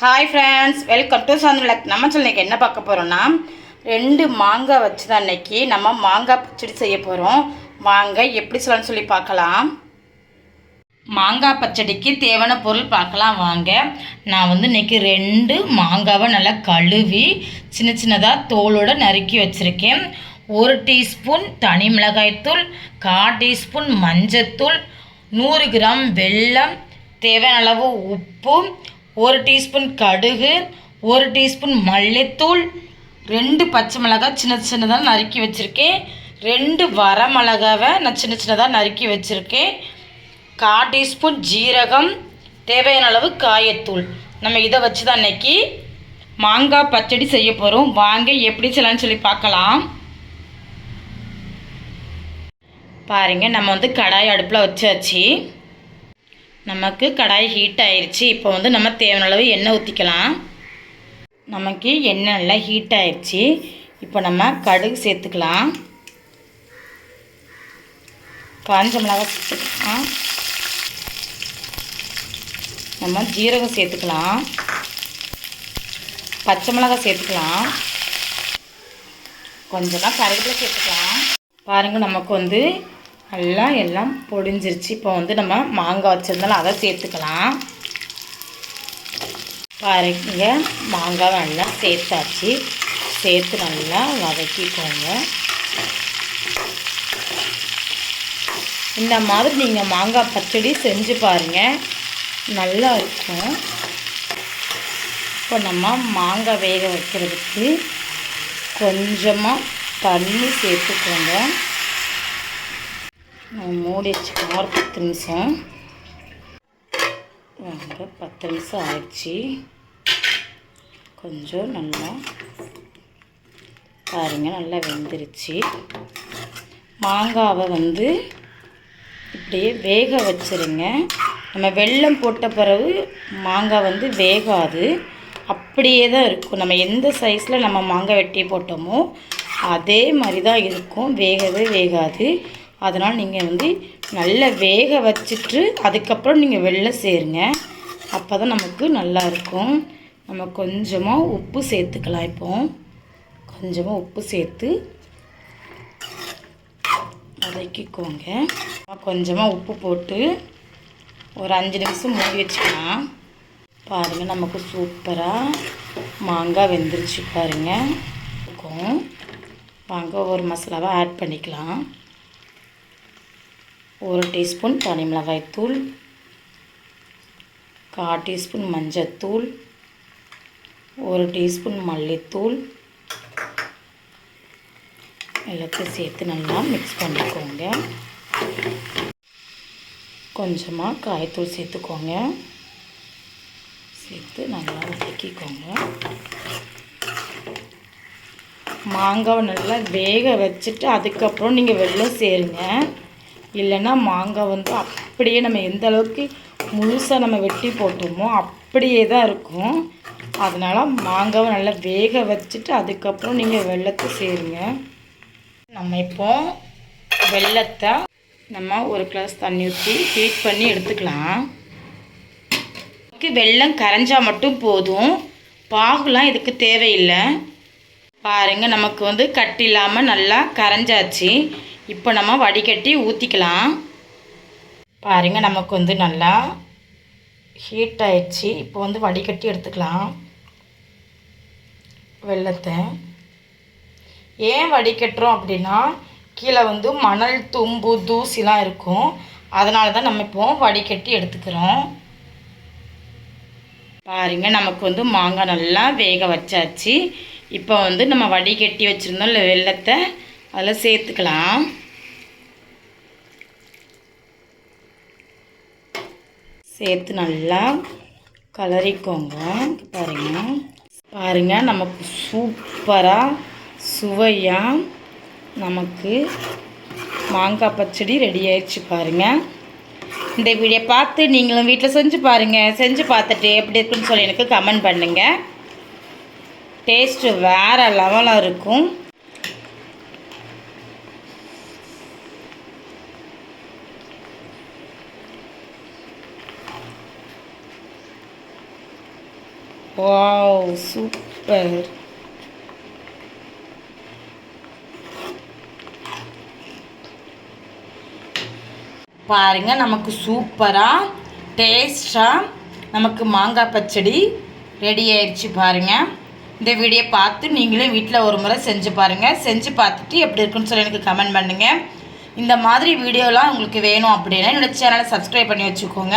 Hi friends welcome to சந்துலக் நம்ம சொல்லிக்கு என்ன பார்க்க போகிறோம்னா ரெண்டு மாங்காய் வச்சு தான் இன்றைக்கி நம்ம மாங்காய் பச்சடி செய்ய போகிறோம் வாங்க எப்படி சொல்லணும்னு சொல்லி பார்க்கலாம். மாங்காய் பச்சடிக்கு தேவையான பொருள் பார்க்கலாம் வாங்க. நான் வந்து இன்னைக்கு ரெண்டு மாங்காவை நல்லா கழுவி சின்ன சின்னதாக தோலோடு நறுக்கி வச்சுருக்கேன். ஒரு டீஸ்பூன் தனி மிளகாய்த்தூள் கால் டீஸ்பூன் மஞ்சத்தூள் நூறு கிராம் வெல்லம் தேவையான அளவு உப்பு ஒரு டீஸ்பூன் கடுகு ஒரு டீஸ்பூன் மல்லித்தூள் ரெண்டு பச்சை மிளகாய் சின்ன சின்னதாக நறுக்கி வச்சுருக்கேன். ரெண்டு வர மிளகாவை நான் சின்ன சின்னதாக நறுக்கி வச்சுருக்கேன். கால் டீஸ்பூன் ஜீரகம் தேவையான அளவு காயத்தூள். நம்ம இதை வச்சு தான் இன்றைக்கி மாங்காய் பச்சடி செய்ய போகிறோம் வாங்க எப்படி செய்யலாம்னு சொல்லி பார்க்கலாம். பாருங்கள் நம்ம வந்து கடாய் அடுப்பில் வச்சாச்சு. நமக்கு கடாய் ஹீட் ஆயிடுச்சு இப்போ வந்து நம்ம தேவையான அளவு எண்ணெய் ஊற்றிக்கலாம் நமக்கு எண்ணெய் நல்லா ஹீட் ஆயிடுச்சு இப்போ நம்ம கடுகு சேர்த்துக்கலாம். காஞ்ச மிளகாய் சேர்த்துக்கலாம். நம்ம ஜீரகம் சேர்த்துக்கலாம். பச்சை மிளகாய் சேர்த்துக்கலாம். கொஞ்சமாக கருவேப்பிலை சேர்த்துக்கலாம். பாருங்கள் நமக்கு வந்து நல்லா எல்லாம் பொடிஞ்சிருச்சு. இப்போ வந்து நம்ம மாங்காய் வச்சுருந்தாலும் அதை சேர்த்துக்கலாம். பாருங்க மாங்காய் நல்லா சேர்த்தாச்சு. சேர்த்து நல்லா வதக்கிக்கோங்க. இந்த மாதிரி நீங்கள் மாங்காய் பச்சடி செஞ்சு பாருங்கள் நல்லா இருக்கும். இப்போ நம்ம மாங்காய் வேக வைக்கிறதுக்கு கொஞ்சமாக தண்ணி சேர்த்துக்கோங்க. மூடி வச்சுக்கலாம் ஒரு பத்து நிமிஷம். வாங்க பத்து நிமிஷம் ஆயிடுச்சு. கொஞ்சம் நல்லா பாருங்கள் நல்லா வெந்துருச்சு. மாங்காவை வந்து இப்படியே வேக வச்சுருங்க. நம்ம வெள்ளம் போட்ட பிறகு மாங்காய் வந்து வேகாது. அப்படியே தான் இருக்கும். நம்ம எந்த சைஸில் நம்ம மாங்காய் வெட்டி போட்டோமோ அதே மாதிரி தான் இருக்கும். வேகவே வேகாது. அதனால் நீங்கள் வந்து நல்லா வேக வச்சுட்டு அதுக்கப்புறம் நீங்கள் வெளில சேருங்க. அப்போ தான் நமக்கு நல்லா இருக்கும். நம்ம கொஞ்சமாக உப்பு சேர்த்துக்கலாம் இப்போ. கொஞ்சமாக உப்பு சேர்த்து வதக்கிக்கோங்க. கொஞ்சமாக உப்பு போட்டு ஒரு அஞ்சு நிமிஷம் மூடி வச்சுக்கலாம் பாருங்கள் நமக்கு சூப்பராக மாங்காய் வெந்துருச்சு பாருங்கள் இருக்கும் வாங்க ஒரு மசாலாவை ஆட் பண்ணிக்கலாம். ஒரு டீஸ்பூன் தனி மிளகாய்த்தூள் கால் டீஸ்பூன் மஞ்சத்தூள் ஒரு டீஸ்பூன் மல்லித்தூள். எல்லாத்தையும் சேர்த்து நல்லா மிக்ஸ் பண்ணிக்கோங்க. கொஞ்சமாக காயத்தூள் சேர்த்துக்கோங்க. சேர்த்து நல்லா வதக்கிக்கோங்க. மாங்காவை நல்லா வேக வச்சுட்டு அதுக்கப்புறம் நீங்கள் வெள்ளம் சேருங்க. இல்லைன்னா மாங்காய் வந்து அப்படியே நம்ம எந்த அளவுக்கு முழுசாக நம்ம வெட்டி போட்டோமோ அப்படியே தான் இருக்கும். அதனால் மாங்காவை நல்லா வேக வச்சுட்டு அதுக்கப்புறம் நீங்கள் வெள்ளத்தை சேருங்க. நம்ம இப்போ வெள்ளத்தை நம்ம ஒரு கிளாஸ் தண்ணி ஊற்றி ஹீட் பண்ணி எடுத்துக்கலாம். இதுக்கு வெள்ளம் கரைஞ்சால் மட்டும் போதும். பாகுலாம் இதுக்கு தேவையில்லை. பாருங்கள் நமக்கு வந்து கட்டி இல்லாமல் நல்லா கரைஞ்சாச்சு. இப்போ நம்ம வடிகட்டி ஊற்றிக்கலாம் பாருங்கள் நமக்கு வந்து நல்லா ஹீட் ஆயிடுச்சு. இப்போ வந்து வடிகட்டி எடுத்துக்கலாம். வெள்ளத்தை. ஏன் வடிகட்டுறோம் அப்படின்னா கீழே வந்து மணல் தும்பு தூசிலாம் இருக்கும். அதனால தான் நம்ம இப்போ வடிகட்டி எடுத்துக்கிறோம். பாருங்க நமக்கு வந்து மாங்காய் நல்லா வேக வச்சாச்சு. இப்போ வந்து நம்ம வடிகட்டி வச்சுருந்தோம் இல்லை வெள்ளத்தை அதில் சேர்த்துக்கலாம். சேர்த்து நல்லா கலரிக்கோங்க. பாருங்க. பாருங்க நமக்கு சூப்பராக சுவையாக நமக்கு மாங்காய் பச்சடி ரெடி ஆயிடுச்சு பாருங்கள் இந்த வீடியோ பார்த்து நீங்களும் வீட்டில் செஞ்சு பாருங்கள் செஞ்சு பார்த்துட்டு எப்படி இருக்குன்னு சொல்லி எனக்கு கமெண்ட் பண்ணுங்கள் டேஸ்ட்டு வேறு லெவலாக இருக்கும். வாவ் சூப்பர் பாருங்க நமக்கு சூப்பராக டேஸ்டாக நமக்கு மாங்காய் பச்சடி ரெடி ஆயிடுச்சு பாருங்கள் இந்த வீடியோ பார்த்து நீங்களும் வீட்டில் ஒரு முறை செஞ்சு பாருங்கள் செஞ்சு பார்த்துட்டு எப்படி இருக்குன்னு சொல்லி எனக்கு கமெண்ட் பண்ணுங்கள் இந்த மாதிரி வீடியோலாம் உங்களுக்கு வேணும் அப்படின்னா என்னோடய சேனலை சப்ஸ்கிரைப் பண்ணி வச்சுக்கோங்க.